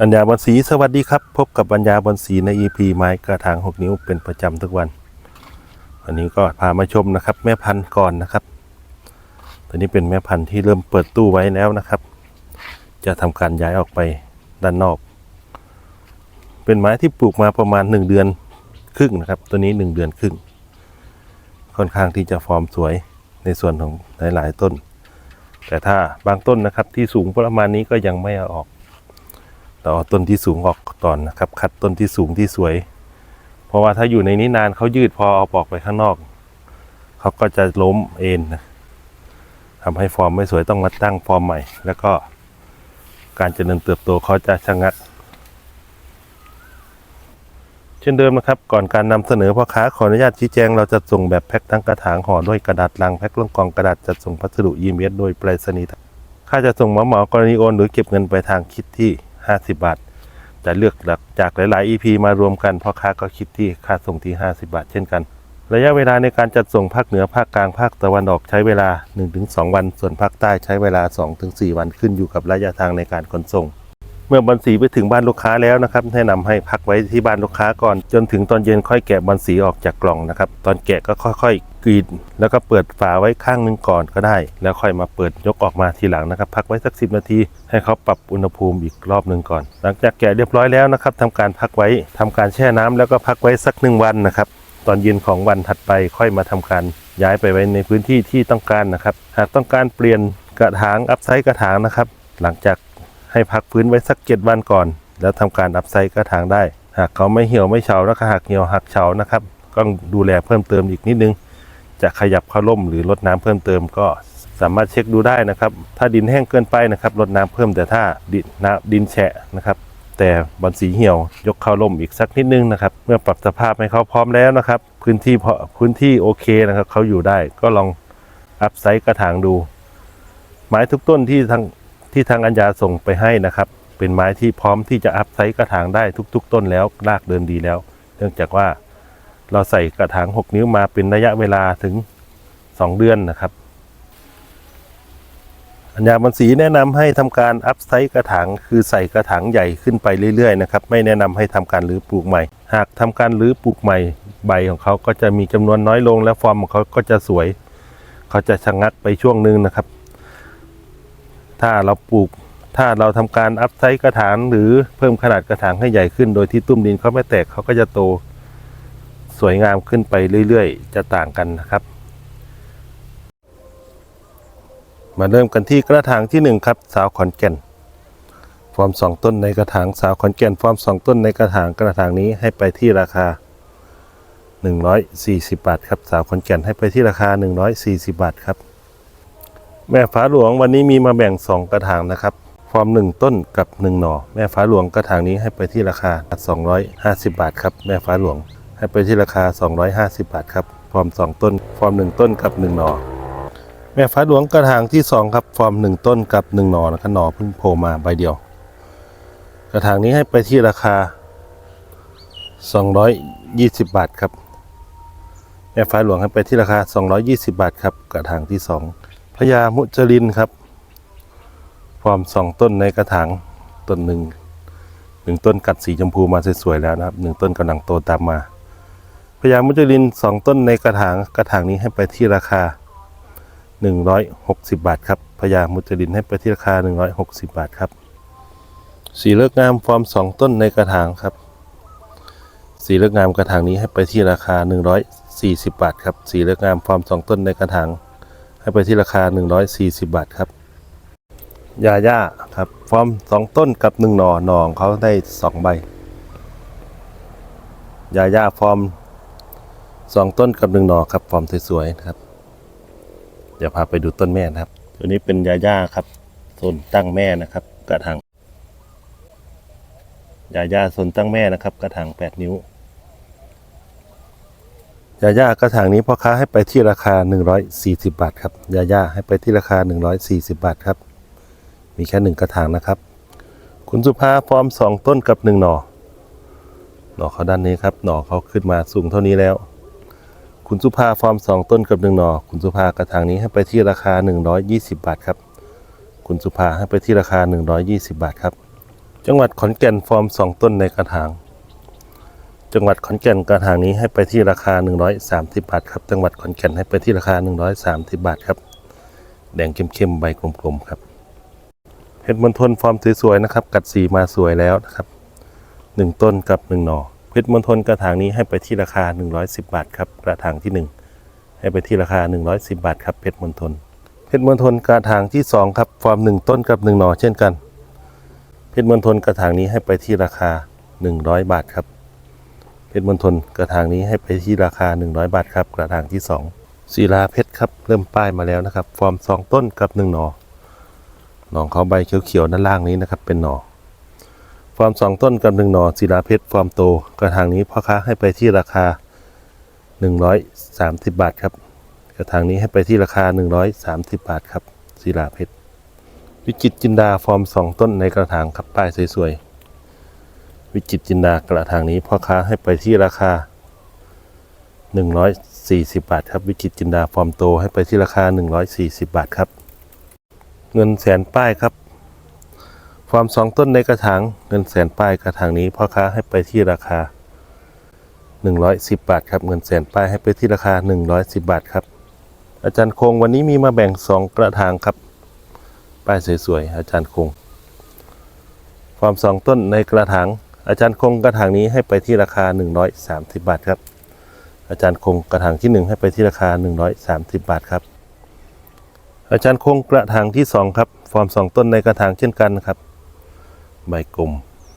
อัญญาบอนสีสวัสดีครับ พบกับอัญญาบอนสีใน EP ไม้กระถาง 6 นิ้วเป็นประจำทุกวัน วันนี้ก็พามาชมนะครับ แม่พันธุ์ก่อนนะครับตอนนี้เป็นแม่พันธุ์ที่เริ่มเปิดตู้ไว้แล้วนะครับ จะทำการย้ายออกไปด้านนอก เป็นไม้ที่ปลูกมาประมาณ 1 เดือนครึ่งนะครับ ตัวนี้ 1 เดือนครึ่ง ค่อนข้างที่จะฟอร์มสวยในส่วนของหลาย ๆ ต้น แต่ถ้าบางต้นนะครับที่สูงประมาณนี้ก็ยังไม่เอาออกต่เอาต้นที่สูงออกก่อนนะครับ คัดต้นที่สูงที่สวย เพราะว่าถ้าอยู่ในนี้นานเขายืดพอเอาออกไปข้างนอกเขาก็จะล้มเอ็นนะทำให้ฟอร์มไม่สวยต้องมาตั้งฟอร์มใหม่ แล้วก็การเจริญเติบโตเขาจะชะงัก เช่นเดิมนะครับ ก่อนการนำเสนอพ่อค้าขออนุญาตชี้แจงเราจะส่งแบบแพ็คทั้งกระถางห่อด้วยกระดาษลังแพ็คลงกล่องกระดาษจัดส่งพัสดุยีเมสโดยไปรษณีย์ค่าจะส่งเหมาเหมากรณีโอนหรือเก็บเงินไปทางคิดที่ 50 บาทจะเลือกจากหลาย ๆ EP มารวมกันพ่อค้าก็คิดที่ค่าส่งที่ 50 บาท เช่นกัน ระยะเวลาในการจัดส่งภาคเหนือภาคกลางภาคตะวันออกใช้เวลา 1-2 วัน ส่วนภาคใต้ใช้เวลา 2-4 วันขึ้นอยู่กับระยะทางในการขนส่ง เมื่อบอลสีไปถึงบ้านลูกค้าแล้วนะครับแนะนำให้พักไว้ที่บ้านลูกค้าก่อน จนถึงตอนเย็นค่อยแกะบอลสีออกจากกล่องนะครับ ตอนแกะก็ค่อยๆกรีดแล้วก็เปิดฝาไว้ข้างหนึงก่อนก็ได้ แล้วค่อยมาเปิดยกออกมาทีหลังนะครับ พักไว้สัก 10 นาที ให้เขาปรับอุณหภูมิอีกรอบหนึ่งก่อน หลังจากแกะเรียบร้อยแล้วนะครับทำการพักไว้ทำการแช่น้ำแล้วก็พักไว้สักหนึ่งวันนะครับตอนเย็นของวันถัดไปค่อยมาทำการย้ายไปไว้ในพื้นที่ที่ต้องการนะครับ หากต้องการเปลี่ยนกระถางอัพไซต์กระถางนะครับ หลังจาก ให้พักพื้นไว้สักเจ็ดวันก่อน แล้วทำการอัพไซต์กระถางได้ หากเขาไม่เหี่ยวไม่เฉาแล้วหักเหี่ยวหักเฉานะครับก็ดูแลเพิ่มเติมอีกนิดนึง จะขยับเข้าร่มหรือลดน้ำเพิ่มเติมก็สามารถเช็คดูได้นะครับ ถ้าดินแห้งเกินไปนะครับลดน้ำเพิ่มแต่ถ้าดินน้ำดินแฉะนะครับแต่บอลสีเหี่ยวยกเข้าร่มอีกสักนิดนึงนะครับ เมื่อปรับสภาพให้เขาพร้อมแล้วนะครับ พื้นที่พอพื้นที่โอเคนะครับเขาอยู่ได้ก็ลองอัพไซต์กระถางดู ไม้ทุกต้นที่ทาง ที่ทางอัญญาส่งไปให้นะครับ เป็นไม้ที่พร้อมที่จะอัพไซต์กระถางได้ทุก ๆ ต้นแล้วรากเดินดีแล้ว เนื่องจากว่าเราใส่กระถาง 6 นิ้วมาเป็นระยะเวลาถึง 2 เดือนนะครับ อัญญาบันสีแนะนำให้ทำการอัพไซต์กระถางคือใส่กระถางใหญ่ขึ้นไปเรื่อยๆนะครับไม่แนะนำให้ทำการรื้อปลูกใหม่ หากทำการรื้อปลูกใหม่ ใบของเขาก็จะมีจำนวนน้อยลงและฟอร์มของเขาก็จะสวย เขาจะชะงักไปช่วงหนึ่งนะครับ ถ้าเราปลูก ถ้าเราทำการอัพไซต์กระถางหรือเพิ่มขนาดกระถางให้ใหญ่ขึ้น โดยที่ตุ้มดินเขาไม่แตกเขาก็จะโต สวยงามขึ้นไปเรื่อยๆ จะต่างกันนะครับ มาเริ่มกันที่กระถางที่หนึ่งครับ สาวขอนแก่น ฟอร์มสองต้นในกระถางสาวขอนแก่น ฟอร์มสองต้นในกระถางกระถางนี้ให้ไปที่ราคา140 บาทครับ สาวขอนแก่นให้ไปที่ราคา 140 บาทครับ แม่ฟ้าหลวงวันนี้มีมาแบ่ง 2 กระถางนะครับ ฟอร์ม 1 ต้นกับ 1 หน่อ แม่ฟ้าหลวงกระถางนี้ให้ไปที่ราคา 250 บาทครับ แม่ฟ้าหลวง ให้ไปที่ราคา 250 บาทครับ ฟอร์ม 2 ต้น ฟอร์ม 1 ต้นกับ 1 หน่อ แม่ฟ้าหลวงกระถางที่ 2 ครับ ฟอร์ม 1 ต้นกับ 1 หน่อนะครับหน่อเพิ่งโผล่มาใบเดียว กระถางนี้ให้ไปที่ราคา 220 บาทครับ แม่ฟ้าหลวงให้ไปที่ราคา 220 บาทครับ กระถางที่ 2 พญามุจลินครับฟอร์ม2ต้นในกระถางต้นหนึ่งหนึ่งต้นกัดสีชมพูมาสวยๆแล้วนะครับหนึ่งต้นกำลังโตตามมาพญามุจลิน2ต้นในกระถางกระถางนี้ให้ไปที่ราคา 160 บาทครับพญามุจลินให้ไปที่ราคา 160 บาทครับ สีเลือกงามฟอร์ม2ต้นในกระถางครับ สีเลือกงามกระถางนี้ให้ไปที่ราคา 140 บาทครับ สีเลือกงามฟอร์ม2ต้นในกระถาง ให้ไปที่ราคา 140 บาทครับยาย่าครับฟอร์ม2ต้นกับ1หน่อหน่อของเขาได้2ใบยาย่าฟอร์ม2ต้นกับ1หน่อครับฟอร์มสวยๆนะครับเดี๋ยวพาไปดูต้นแม่นะครับ ตัวนี้เป็นยาย่าครับโซนตั้งแม่นะครับ กระถางยาย่าโซนตั้งแม่นะครับ กระถาง8นิ้ว ยาย่ากระถางนี้พ่อค้าให้ไปที่ราคา 140 บาทครับยาย่าให้ไปที่ราคา 140 บาทครับ มีแค่หนึ่งกระถางนะครับ คุณสุภาฟอร์มสองต้นกับหนึ่งหน่อหน่อเขาด้านนี้ครับหน่อเขาขึ้นมาสูงเท่านี้แล้ว คุณสุภาฟอร์มสองต้นกับหนึ่งหน่อคุณสุภากระถางนี้ให้ไปที่ราคา 120 บาทครับคุณสุภาให้ไปที่ราคา 120 บาทครับ จังหวัดขอนแก่นฟอร์มสองต้นในกระถาง จังหวัดขอนแก่นกระถางนี้ให้ไปที่ราคา 130 บาทครับ จังหวัดขอนแก่นให้ไปที่ราคา 130 บาทครับ แดงเข้มๆใบกลมๆครับเพชรมณฑลฟอร์มสวยๆนะครับ กัดสีมาสวยแล้วนะครับหนึ่งต้นกับหนึ่งหน่อเพชรมณฑลกระถางนี้ให้ไปที่ราคา 110 บาทครับกระถางที่หนึ่งให้ไปที่ราคา 110 บาทครับเพชรมณฑลเพชรมณฑลกระถางที่สองครับฟอร์มหนึ่งต้นกับหนึ่งหน่อเช่นกันเพชรมณฑลกระถางนี้ให้ไปที่ราคา 100 บาทครับ ชรมณฑลกระถางนี้ให้ไปที่ราคา 100 บาทครับ กระถางที่ 2ศิลาเพชรครับ เริ่มป้ายมาแล้วนะครับ ฟอร์ม 2 ต้นกับ 1 หน่อหนอเขาใบเขียวๆด้านล่างนี้นะครับ เป็นหนอฟอร์ม 2 ต้นกับ 1 หน่อศิลาเพชรฟอร์มโต กระถางนี้พ่อค้าให้ไปที่ราคา 130 บาทครับ กระถางนี้ให้ไปที่ราคา 130 บาทครับศิลาเพชรวิจิตจินดาฟอร์ม 2 ต้นในกระถางครับป้ายสวยๆ วิจิตจินดากระถางนี้พ่อค้าให้ไปที่ราคา 140 บาทครับ วิจิตจินดาฟอร์มโตให้ไปที่ราคา 140 บาทครับ เงินแสนป้ายครับฟอร์มสองต้นในกระถางเงินแสนป้ายกระถางนี้พ่อค้าให้ไปที่ราคา 110 บาทครับเงินแสนป้ายให้ไปที่ราคา 110 บาทครับ อาจารย์คงวันนี้มีมาแบ่ง 2 กระถางครับ ป้ายสวยๆอาจารย์คงฟอร์มสองต้นในกระถาง อาจารย์คงกระถางนี้ให้ไปที่ราคา 130 บาทครับ อาจารย์คงกระถางที่ 1 ให้ไปที่ราคา 130 บาทครับ อาจารย์คงกระถางที่ 2 ครับ ฟอร์ม 2 ต้นในกระถางเช่นกันครับ ใบกลม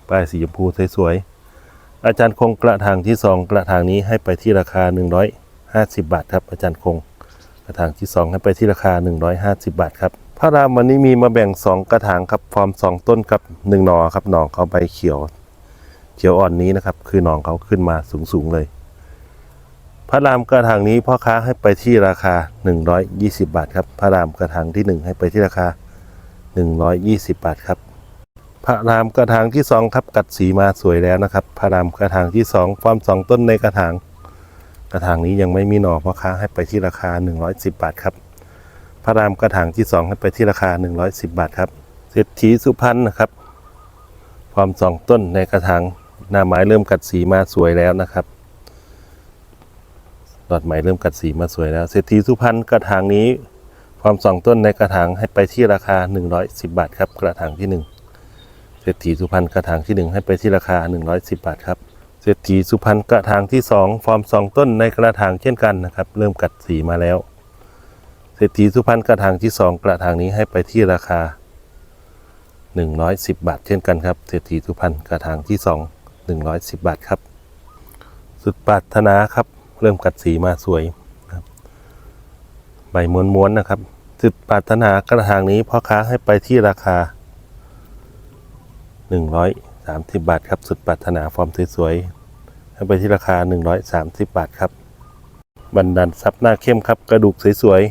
ป้ายสีชมพูสวยๆ อาจารย์คงกระถางที่ 2 กระถางนี้ให้ไปที่ราคา 150 บาทครับ อาจารย์คงกระถางที่ 2 ให้ไปที่ราคา 150 บาทครับพระรามวันนี้มีมาแบ่ง 2 กระถางครับ ฟอร์ม 2 ต้นกับ1หน่อครับหน่อเขาใบเขียว เขียวอ่อนนี้นะครับ คือหน่อเขาขึ้นมาสูงๆเลย พระรามกระถางนี้พ่อค้าให้ไปที่ราคา 120 บาทครับ พระรามกระถางที่ 1 ให้ไปที่ราคา 120 บาทครับ พระรามกระถางที่ 2 ครับกัดสีมาสวยแล้วนะครับ พระรามกระถางที่2ฟอร์ม2 ต้นในกระถาง กระถางนี้ยังไม่มีหน่อพ่อค้าให้ไปที่ราคา 110 บาทครับ พระรามกระถางที่ 2 ให้ไปที่ราคา 110 บาทครับ เศรษฐีสุพรรณนะครับฟอร์ม2ต้นในกระถาง หน้าไม้เริ่มกัดสีมาสวยแล้วนะครับดอดใหม่เริ่มกัดสีมาสวยแล้วเศรษฐีสุพรรณกระถางนี้ความสองต้นในกระถางให้ไปที่ราคา 110 บาทครับกระถางที่ 1 เศรษฐีสุพรรณกระถางที่ 1 ให้ไปที่ราคา 110 บาทครับเศรษฐีสุพรรณกระถางที่ 2 ฟอร์ม2 ต้นในกระถางเช่นกันนะครับ เริ่มกัดสีมาแล้ว เศรษฐีสุพรรณกระถางที่ 2 กระถางนี้ให้ไปที่ราคา 110 บาทเช่นกันครับเศรษฐีสุพรรณกระถางที่ 2 110 บาทครับ สุดปรารถนาครับ เริ่มกัดสีมาสวยครับ ใบม้วนๆนะครับ สุดปรารถนากระถางนี้พ่อค้าให้ไปที่ราคา 130 บาทครับ สุดปรารถนาฟอร์มสวยๆให้ไปที่ราคา 130 บาทครับบันดันซับหน้าเข้มครับ กระดูกสวย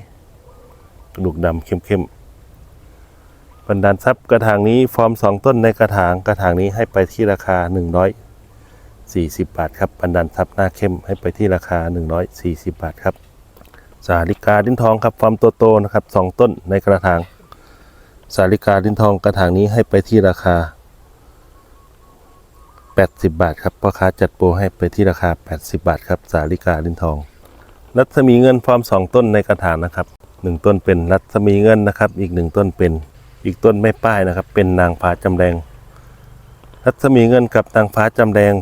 ๆกระดูกดำเข้มๆบันดันซับกระถางนี้ฟอร์ม 2 ต้นในกระถางกระถางนี้ให้ไปที่ราคา 140 บาทครับบันดันซับหน้าเข้มให้ไปที่ราคา 140 บาทครับ สาลิกาดิ้นทองครับฟอร์มตัวโตนะครับสองต้นในกระถาง สาลิกาดิ้นทองกระถางนี้ให้ไปที่ราคา 80 บาทครับพ่อค้าจัดโปรให้ไปที่ราคา 80 บาทครับสาลิกาดิ้นทอง รัศมีเงินฟอร์มสองต้นในกระถางนะครับหนึ่งต้นเป็นรัศมีเงินนะครับ อีกหนึ่งต้นเป็นอีกต้นไม่ป้ายนะครับ เป็นนางฟ้าจำแรงรัศมีเงินกับนางฟ้าจำแรง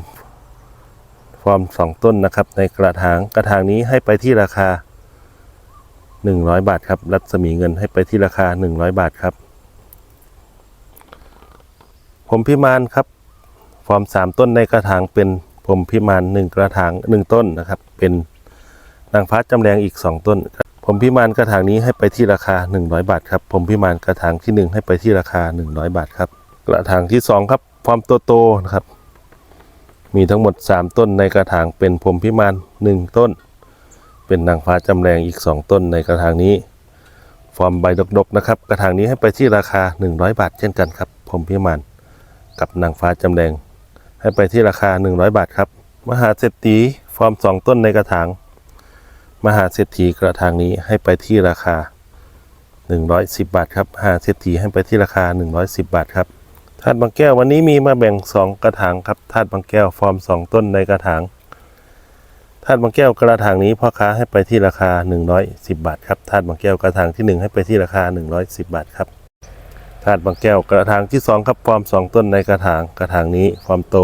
ฟอร์มสองต้นนะครับ ในกระถางกระถางนี้ให้ไปที่ราคา 100 บาทครับ รัศมีเงินให้ไปที่ราคา 100 บาทครับ ผมพิมานครับฟอร์ม3 ต้นในกระถางเป็นผมพิมาน 1 กระถาง 1 ต้นนะครับ เป็นนางฟ้าจำแรงอีก 2 ต้น ผมพิมานกระถางนี้ให้ไปที่ราคา 100 บาทครับ ผมพิมานกระถางที่ 1 ให้ไปที่ราคา 100 บาทครับ กระถางที่ 2 ครับฟอร์มโตนะครับ มีทั้งหมด 3 ต้นในกระถางเป็นผมพิมาน1ต้น เป็นนางฟ้าจำแรงอีก 2 ต้นในกระถางนี้ ฟอร์มใบดกๆนะครับ กระถางนี้ให้ไปที่ราคา 100 บาท เช่นกันครับผมพิมานกับนางฟ้าจำแดงให้ไปที่ราคา 100 บาทครับ มหาเศรษฐีฟอร์ม 2 ต้นในกระถาง มหาเศรษฐีกระถางนี้ให้ไปที่ราคา 110 บาทครับมหาเศรษฐีให้ไปที่ราคา 110 บาทครับาตุบางแก้ววันนี้มีมาแบ่ง 2 กระถางครับธาตุบางแก้วฟอร์ม 2 ต้นในกระถางธาตุบางแก้วกระถางนี้พ่อค้าให้ไปที่ราคา 110 บาทครับธาตุบางแก้วกระถางที่ 1 ให้ไปที่ราคา 110 บาทครับธาตุบางแก้วกระถางที่ 2 ครับฟอร์ม 2 ต้นในกระถางกระถางนี้ฟอร์มโต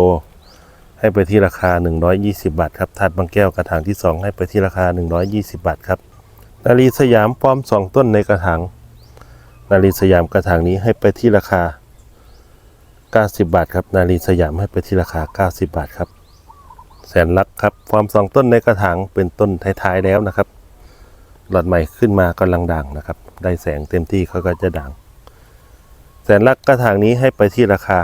ให้ไปที่ราคา 120 บาทครับถาดบางแก้วกระถางที่ 2 ให้ไปที่ราคา 120 บาทครับนาลีสยามป้อม2 ต้นในกระถางนาลีสยามกระถางนี้ให้ไปที่ราคา 90 บาทครับ นาลีสยามให้ไปที่ราคา 90 บาทครับ แสนลักครับฟอร์ม2ต้นในกระถางเป็นต้นท้ายๆแล้วนะครับ หลอดใหม่ขึ้นมากำลังด่างนะครับ ได้แสงเต็มที่เขาก็จะด่าง แสนลักกระถางนี้ให้ไปที่ราคา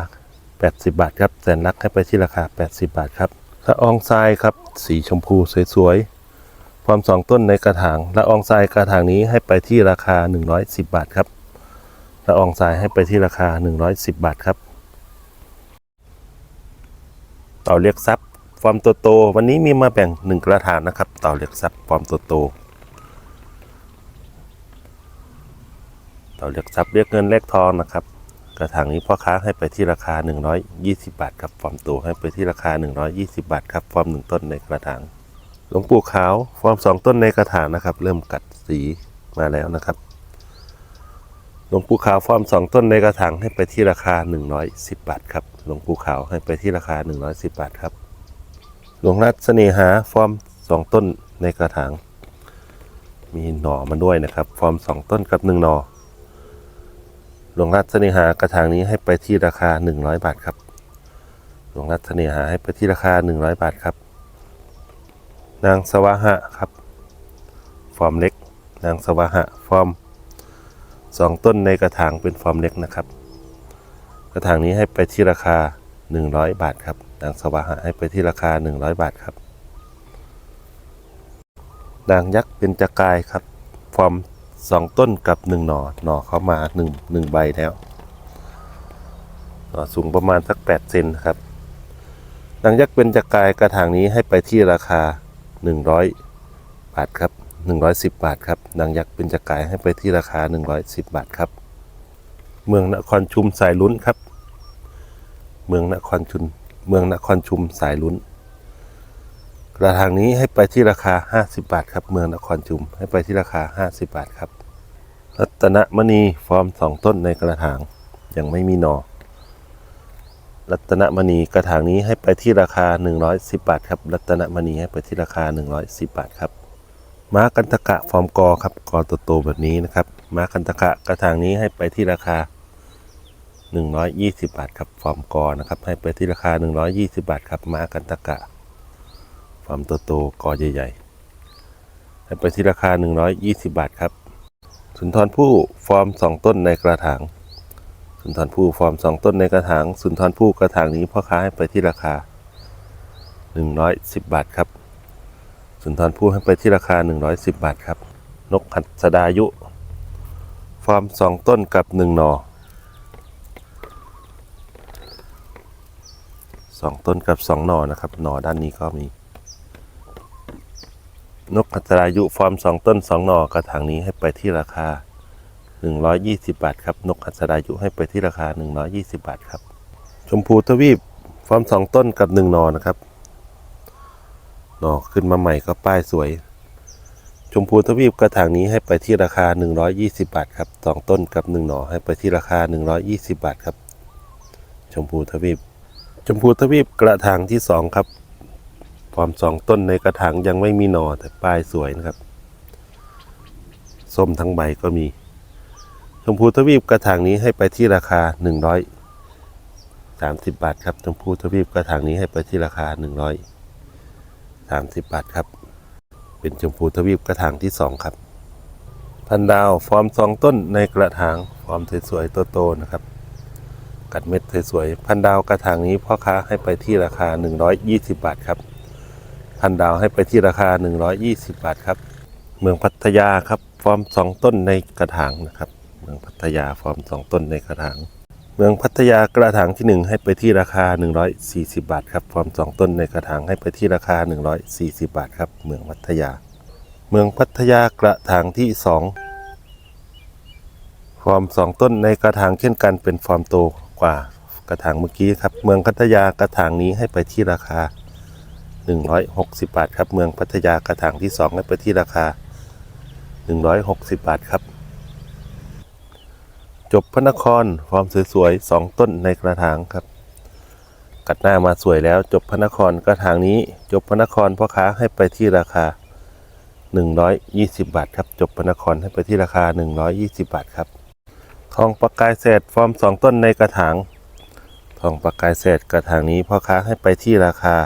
80 บาทครับ แสนลักให้ไปที่ราคา 80 บาทครับละอองทรายครับ สีชมพูสวยๆ ความสองต้นในกระถางละอองทรายกระถางนี้ให้ไปที่ราคา 110 บาทครับละอองทรายให้ไปที่ราคา 110 บาทครับ เต่าเรียกทรัพย์ฟอร์มโต วันนี้มีมาแบ่ง1กระถางนะครับต่าเรียกทรัพย์ฟอร์มโตๆเต่าเรียกทรัพย์เรียกเงินเรียกทองนะครับ กระถางนี้พ่อค้าให้ไปที่ราคา 120 บาทครับฟอร์มโตให้ไปที่ราคา 120 บาทครับฟอร์มหนึ่งต้นในกระถางหลวงปู่ขาวฟอร์มสองต้นในกระถางนะครับ เริ่มกัดสีมาแล้วนะครับ หลวงปู่ขาวฟอร์มสองต้นในกระถางให้ไปที่ราคา 110 บาทครับหลวงปู่ขาวให้ไปที่ราคา 110 บาทครับ หลวงรัตเสน่หาฟอร์มสองต้นในกระถาง มีหน่อมาด้วยนะครับ ฟอร์มสองต้นกับหนึ่งหน่อหลวงรัตเสน่หากระถางนี้ให้ไปที่ราคา 100 บาทครับ หลวงรัตเสน่หาให้ไปที่ราคา 100 บาทครับ นางสวะหะครับ ฟอร์มเล็ก นางสวะหะฟอร์ม สองต้นในกระถางเป็นฟอร์มเล็กนะครับ กระถางนี้ให้ไปที่ราคา 100 บาทครับนางสวะหะให้ไปที่ราคา 100 บาทครับนางยักษ์เป็นจกายครับ ฟอร์มสองต้นกับหนึ่งหน่อหน่อเขามาหนึ่งหนึ่งใบแล้วหนอสูงประมาณสักแปดเซนครับนางยักษ์เป็นจกายกระถางนี้ให้ไปที่ราคาหนึ่งร้อยบาทครับ หนึ่งร้อยสิบบาทครับนางยักษ์เป็นจกายให้ไปที่ราคาหนึ่งร้อยสิบบาทครับ เมืองนครชุมสายลุ้นครับ เมืองนครชุมเมืองนครชุมสายลุ้น กระถางนี้ให้ไปที่ราคา 50 บาทครับ เมืองนครชุมให้ไปที่ราคา 50 บาทครับรัตนมณีฟอร์มสองต้นในกระถางยังไม่มีหนอ รัตนมณีกระถางนี้ให้ไปที่ราคา 110 บาทครับ รัตนมณีให้ไปที่ราคา 110 บาทครับ ม้ากันตะกะฟอร์มกอครับกอโตๆแบบนี้นะครับ ม้ากันตะกะกระถางนี้ให้ไปที่ราคา 120 บาทครับฟอร์มกอนะครับ ให้ไปที่ราคา 120 บาทครับม้ากันตะกะฟาร์มโตๆกอใหญ่ๆ ให้ไปที่ราคา 120 บาทครับ สุนทรผู้ฟอร์ม 2 ต้นในกระถาง สุนทรผู้ฟอร์ม 2 ต้นในกระถาง สุนทรผู้กระถางนี้พ่อค้าให้ไปที่ราคา 110 บาทครับ สุนทรผู้ให้ไปที่ราคา 110 บาทครับ นกหัดสดายุ ฟอร์ม 2 ต้นกับ 1 หน่อ2 ต้นกับ 2 หนอนะครับ หนอด้านนี้ก็มี นกพัทรายุ ฟอร์ม 2 ต้น 2 หน่อกระถางนี้ให้ไปที่ราคา 120 บาทครับ นกพัทรายุให้ไปที่ราคา 120 บาทครับ ชมพูทวีป ฟอร์ม 2 ต้นกับ 1 หน่อนะครับ หน่อขึ้นมาใหม่ก็ป้ายสวย ชมพูทวีปกระถางนี้ให้ไปที่ราคา 120 บาทครับ2ต้นกับ 1 หน่อให้ไปที่ราคา 120 บาทครับ ชมพูทวีป ชมพูทวีปกระถางที่ 2 ครับฟอร์มสองต้นในกระถางยังไม่มีหน่อแต่ป้ายสวยนะครับ ส้มทั้งใบก็มี ชมพูทวีปกระถางนี้ให้ไปที่ราคา130 บาทครับชมพูทวีปกระถางนี้ให้ไปที่ราคา 30 บาทครับ เป็นชมพูทวีปกระถางที่สองครับ พันดาวฟอร์มสองต้นในกระถางฟอร์มสวยๆโตๆนะครับ กัดเม็ดสวยๆพันดาวกระถางนี้พ่อค้าให้ไปที่ราคา 120 บาทครับพันดาวให้ไปที่ราคา 120 บาทครับ เมืองพัทยาครับ ฟอร์ม 2 ต้นในกระถางนะครับ เมืองพัทยาฟอร์ม 2 ต้นในกระถาง เมืองพัทยากระถางที่ 1 ให้ไปที่ราคา 140 บาทครับพร้อมสองต้นในกระถางให้ไปที่ราคา 140 บาทครับเมืองพัทยา เมืองพัทยากระถางที่2ฟอร์มสองต้นในกระถางเช่นกันเป็นฟอร์มโตกว่ากระถางเมื่อกี้ครับเมืองพัทยากระถางนี้ให้ไปที่ราคา 160 บาทครับเมืองพัทยากระถางที่ 2 ให้ไปที่ราคา 160 บาทครับ จบพระนครฟอร์มสวยๆสองต้นในกระถางครับ กัดหน้ามาสวยแล้วจบพระนครกระถางนี้จบพระนครพ่อค้าให้ไปที่ราคา 120 บาทครับจบพระนครให้ไปที่ราคา 120 บาทครับทองประกายเศษฟอร์มสองต้นในกระถางทองประกายเศษกระถางนี้พ่อค้าให้ไปที่ราคา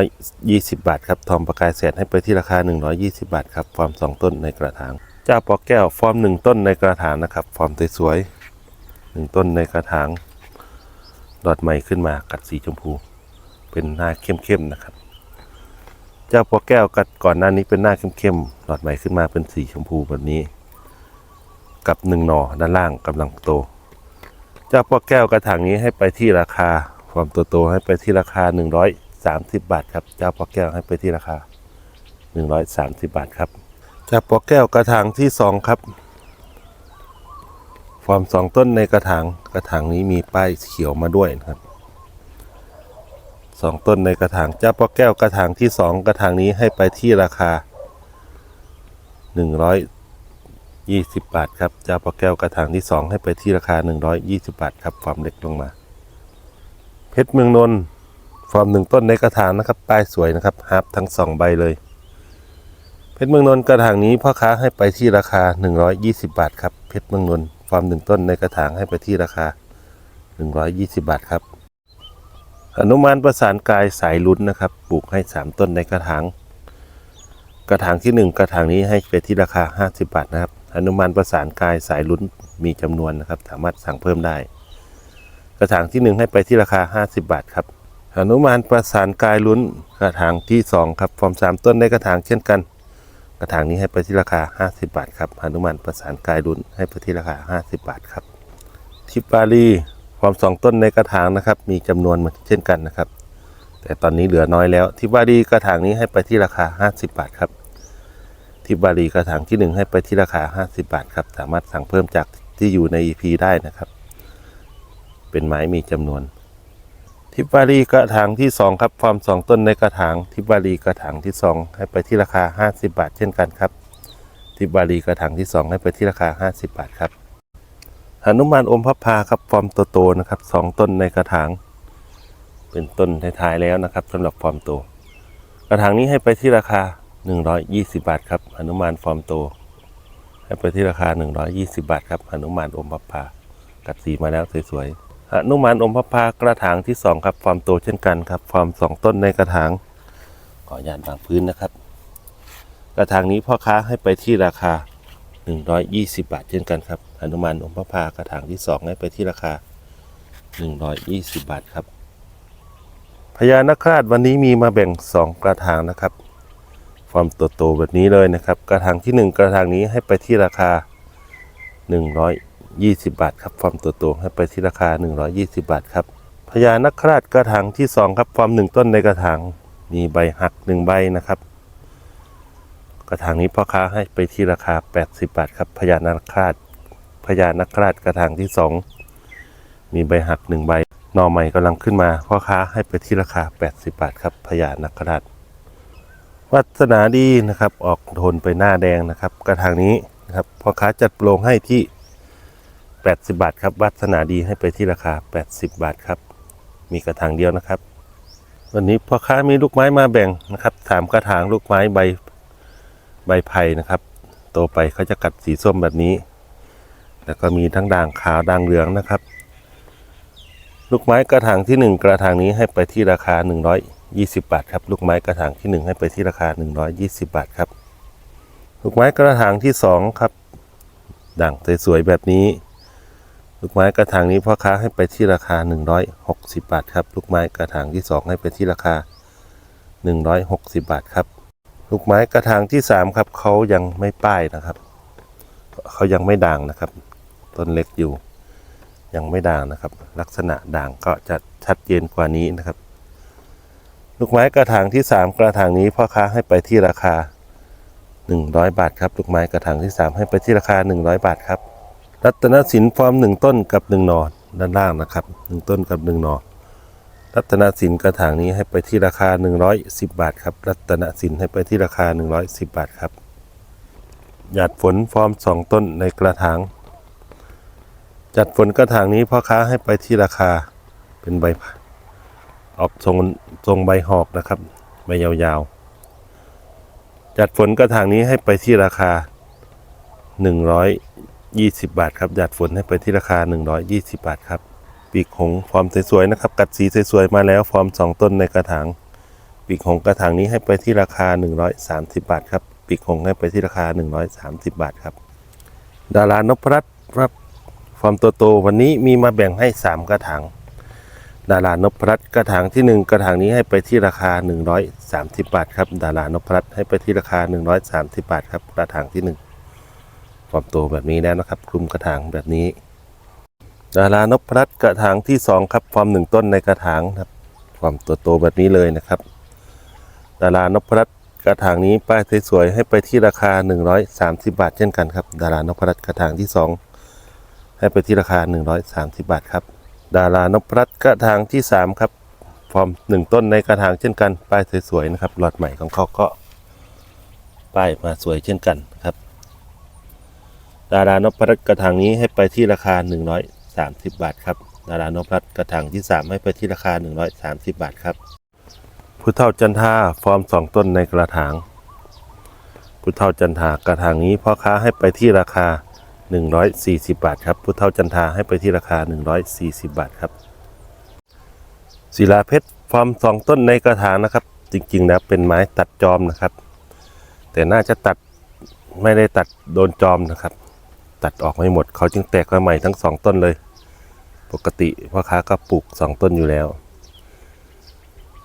120 บาทครับทองประกายเศษให้ไปที่ราคา 120 บาทครับฟอร์มสองต้นในกระถาง เจ้าปอแก้วฟอร์มหนึ่งต้นในกระถางนะครับ ฟอร์มสวยๆหนึ่งต้นในกระถางดอดใหม่ขึ้นมากัดสีชมพู เป็นหน้าเข้มๆนะครับ เจ้าปอแก้วกัดก่อนหน้านี้เป็นหน้าเข้มๆดอดใหม่ขึ้นมาเป็นสีชมพูแบบนี้ กับหนึ่งหน่อด้านล่างกำลังโต เจ้าปอแก้วกระถางนี้ให้ไปที่ราคาความโตให้ไปที่ราคา 130 บาทครับ เจ้าปอแก้วให้ไปที่ราคา 130 บาทครับ จ้าปอแก้วกระถางที่สองครับ ฟอร์มสองต้นในกระถางกระถางนี้มีป้ายเขียวมาด้วยนะครับสองต้นในกระถางเจ้าปอแก้วกระถางที่สองกระถางนี้ให้ไปที่ราคา 120 บาทครับเจ้าปอแก้วกระถางที่สองให้ไปที่ราคา 120 บาทครับฟอร์มเล็กลงมา เพชรเมืองนนท์ฟอร์มหนึ่งต้นในกระถางนะครับป้ายสวยนะครับฮับทั้งสองใบเลย เพชรเมืองนนท์กระถางนี้พ่อค้าให้ไปที่ราคา 120 บาทครับเพชรเมืองนนท์ฟาร์มหนึ่งต้นในกระถางให้ไปที่ราคา 120 บาทครับอนุมานประสานกายสายลุ้นนะครับปลูกให้ 3 ต้นในกระถางกระถางที่ 1 กระถางนี้ให้ไปที่ราคา 50 บาทนะครับอนุมานประสานกายสายลุ้นมีจำนวนนะครับ สามารถสั่งเพิ่มได้ กระถางที่ 1 ให้ไปที่ราคา 50 บาทครับอนุมานประสานกายลุ้นกระถางที่ 2 ครับฟอร์ม3ต้นในกระถางเช่นกัน กระถางนี้ให้ไปที่ราคา 50 บาทครับหนุมานประสานกายรุ่นให้ไปที่ราคา 50 บาทครับ ทิปารีความสองต้นในกระถางนะครับ มีจำนวนเหมือนเช่นกันนะครับ แต่ตอนนี้เหลือน้อยแล้ว ทิปารีกระถางนี้ให้ไปที่ราคา 50 บาทครับ ทิปารีกระถางที่ 1 ให้ไปที่ราคา 50 บาทครับ สามารถสั่งเพิ่มจากที่อยู่ใน EP ได้นะครับ เป็นไม้มีจำนวน ทิปารีกระถางที่ 2 ครับฟอร์มสองต้นในกระถางทิปารีกระถางที่ 2 ให้ไปที่ราคา 50 บาท เช่นกันครับ ทิปารีกระถางที่ 2 ให้ไปที่ราคา 50 บาทครับหนุมานอมพับพาครับฟอร์มโตๆนะครับสองต้นในกระถาง เป็นต้นท้ายๆแล้วนะครับสำหรับฟอร์มโตกระถางนี้ให้ไปที่ราคา 120 บาทครับหนุมานฟอร์มโต ให้ไปที่ราคา 120 บาทครับหนุมานอมพับพากัดสีมาแล้วสวยๆ นุมานอมพระพากระถางที่2ครับฟอร์มโตเช่นกันครับฟอร์ม2ต้นในกระถางขออนุญาตบางพื้นนะครับ กระถางนี้พ่อค้าให้ไปที่ราคา 120 บาทเช่นกันครับหนุมานอมพระพากระถางที่2ให้ไปที่ราคา 120 บาทครับพญานาคราชวันนี้มีมาแบ่ง 2 กระถางนะครับฟอร์มโตๆแบบนี้เลยนะครับ กระถางที่ 1 กระถางนี้ให้ไปที่ราคา 120 บาทครับฟอร์มตัวโตให้ไปที่ราคา 120 บาทครับพญานาคราชกระถางที่ 2 ครับฟอร์มหนึ่งต้นในกระถางมีใบหักหนึ่งใบนะครับ กระถางนี้พ่อค้าให้ไปที่ราคา 80 บาทครับพญานาคราชพญานาคราชกระถางที่ 2 มีใบหักหนึ่งใบหน่อใหม่กำลังขึ้นมาพ่อค้าให้ไปที่ราคา 80 บาทครับพญานาคราชวัสนาดีนะครับ ออกโทนไปหน้าแดงนะครับ กระถางนี้นะครับพ่อค้าจัดโปรงให้ที่ 80 บาทครับวัสนาดีให้ไปที่ราคา 80 บาทครับ มีกระถางเดียวนะครับ วันนี้พ่อค้ามีลูกไม้มาแบ่งนะครับถามกระถางลูกไม้ใบใบไผ่นะครับ โตไปเขาจะกัดสีส้มแบบนี้ แล้วก็มีทั้งด่างขาวด่างเหลืองนะครับ ลูกไม้กระถางที่ 1 กระถางนี้ให้ไปที่ราคา 120 บาทครับ ลูกไม้กระถางที่ 1 ให้ไปที่ราคา 120 บาทครับ ลูกไม้กระถางที่2ครับด่างสวยๆแบบนี้ ลูกไม้กระถางนี้พ่อค้าให้ไปที่ราคา 160 บาทครับ ลูกไม้กระถางที่ 2 ให้ไปที่ราคา 160 บาทครับ ลูกไม้กระถางที่ 3 ครับเขายังไม่ป้ายนะครับ เขายังไม่ด่างนะครับ ต้นเล็กอยู่ ยังไม่ด่างนะครับ ลักษณะด่างก็จะชัดเจนกว่านี้นะครับ ลูกไม้กระถางที่ 3 กระถางนี้พ่อค้าให้ไปที่ราคา 100 บาทครับ ลูกไม้กระถางที่ 3 ให้ไปที่ราคา 100 บาทครับ รัตนสินฟอร์ม1ต้นกับหนึ่งนอดด้านล่างนะครับ1ต้นกับหนึ่งนอดรัตนสินกระถางนี้ให้ไปที่ราคา 110 บาทครับ รัตนสินให้ไปที่ราคา 110 บาทครับ หยาดฝนฟอร์ม 2 ต้นในกระถาง จัดฝนกระถางนี้พ่อค้าให้ไปที่ราคาเป็นใบออกทรงทรงใบหอกนะครับใบยาวๆ จัดฝนกระถางนี้ให้ไปที่ราคา 120 บาทครับจัดฝนให้ไปที่ราคา 120 บาทครับ ปีกหงฟอร์มสวยๆนะครับ กัดสีสวยๆมาแล้วฟอร์ม 2 ต้นในกระถางปีกหงกระถางนี้ให้ไปที่ราคา 130 บาทครับปีกหงให้ไปที่ราคา 130 บาทครับ ดารานพรัตน์ครับฟอร์มตัวโตวันนี้มีมาแบ่งให้ 3 กระถางดารานพรัตน์กระถางที่ 1 กระถางนี้ให้ไปที่ราคา 130 บาทครับดารานพรัตน์ให้ไปที่ราคา 130 บาทครับกระถางที่ 1 ฟอร์มโตแบบนี้แล้วนะครับ คลุมกระถางแบบนี้ ดารานพรัตกระถางที่2ครับฟอร์มหนึ่งต้นในกระถางครับฟอร์มตัวโตแบบนี้เลยนะครับ ดารานพรัตกระถางนี้ป้ายสวยๆให้ไปที่ราคา 130 บาท เช่นกันครับ ดารานพรัตกระถางที่ 2 ให้ไปที่ราคา 130 บาทครับ ดารานพรัตกระถางที่ 3 ครับฟอร์มหนึ่งต้นในกระถางเช่นกัน ป้ายสวยๆนะครับ หลอดใหม่ของเขาก็ป้ายมาสวยเช่นกัน ดารานพรัตกระถางนี้ให้ไปที่ราคา 130 บาทครับดารานพรัตกระถางที่ 3 ให้ไปที่ราคา 130 บาทครับพุทธเท่าจันทาฟอร์ม 2 ต้นในกระถางพุทธเท่าจันทากระถางนี้พ่อค้าให้ไปที่ราคา 140 บาทครับพุทธเท่าจันทาให้ไปที่ราคา 140 บาทครับศิลาเพชรฟอร์ม 2 ต้นในกระถางนะครับ จริงๆแล้วเป็นไม้ตัดจอมนะครับ แต่น่าจะตัดไม่ได้ตัดโดนจอมนะครับ ตัดออกไม่หมด เขาจึงแตกมาใหม่ทั้งสองต้นเลย ปกติพ่อค้าก็ปลูกสองต้นอยู่แล้ว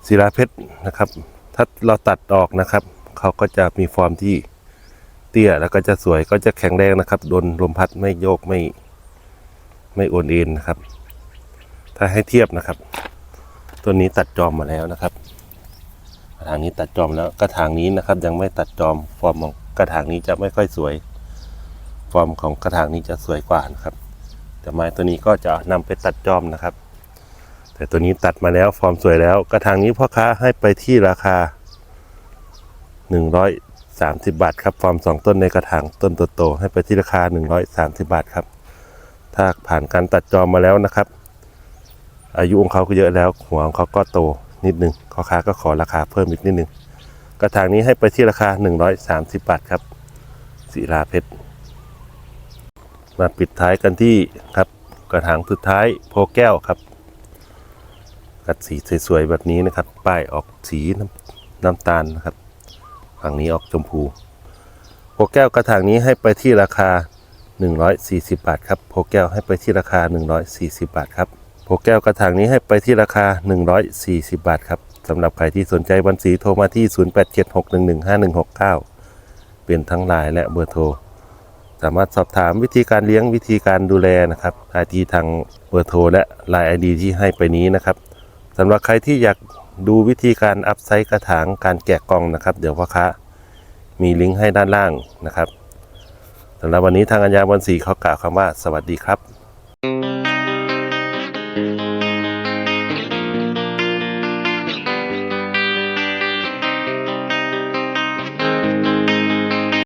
ศิลาเพชรนะครับ ถ้าเราตัดออกนะครับ เขาก็จะมีฟอร์มที่เตี้ยแล้วก็จะสวยก็จะแข็งแรงนะครับโดนลมพัดไม่โยกไม่ไม่โอนเอ็นนะครับ ถ้าให้เทียบนะครับต้นนี้ตัดจอมมาแล้วนะครับกระถางนี้ตัดจอมแล้วกระถางนี้นะครับ ยังไม่ตัดจอมฟอร์มของกระถางนี้จะไม่ค่อยสวย ฟอร์มของกระถางนี้จะสวยกว่านะครับ แต่ไม้ตัวนี้ก็จะนำไปตัดจอมนะครับ แต่ตัวนี้ตัดมาแล้วฟอร์มสวยแล้ว กระถางนี้พ่อค้าให้ไปที่ราคา 130 บาทครับฟอร์ม2 ต้นในกระถางต้นโตๆให้ไปที่ราคา 130 บาทครับ ถ้าผ่านการตัดจอมมาแล้วนะครับ อายุของเขาก็เยอะแล้วหัวของเขาก็โตนิดนึงพ่อค้าก็ขอราคาเพิ่มอีกนิดนึงกระถางนี้ให้ไปที่ราคา 130 บาทครับศิลาเพชร มาปิดท้ายกันที่ครับกระถางสุดท้ายโพแก้วครับ กัดสีสวยๆแบบนี้นะครับ ป้ายออกสีน้ำน้ำตาลนะครับฝั่งนี้ออกชมพูโพแก้วกระถางนี้ให้ไปที่ราคา 140 บาทครับโพแก้วให้ไปที่ราคา 140 บาทครับโพแก้วกระถางนี้ให้ไปที่ราคา 140 บาทครับสำหรับใครที่สนใจบัญชีโทรมาที่ 0876115169 เป็นทั้งไลน์และเบอร์โทร สามารถสอบถามวิธีการเลี้ยงวิธีการดูแลนะครับได้ที่ทางเบอร์โทรและไลน์ไอดีที่ให้ไปนี้นะครับสำหรับใครที่อยากดูวิธีการอัพไซต์กระถางการแกะกล่องนะครับ เดี๋ยวพ่อค้ามีลิงก์ให้ด้านล่างนะครับสำหรับวันนี้ทางอัญญาบอลสีเขากล่าวคำว่า สวัสดีครับ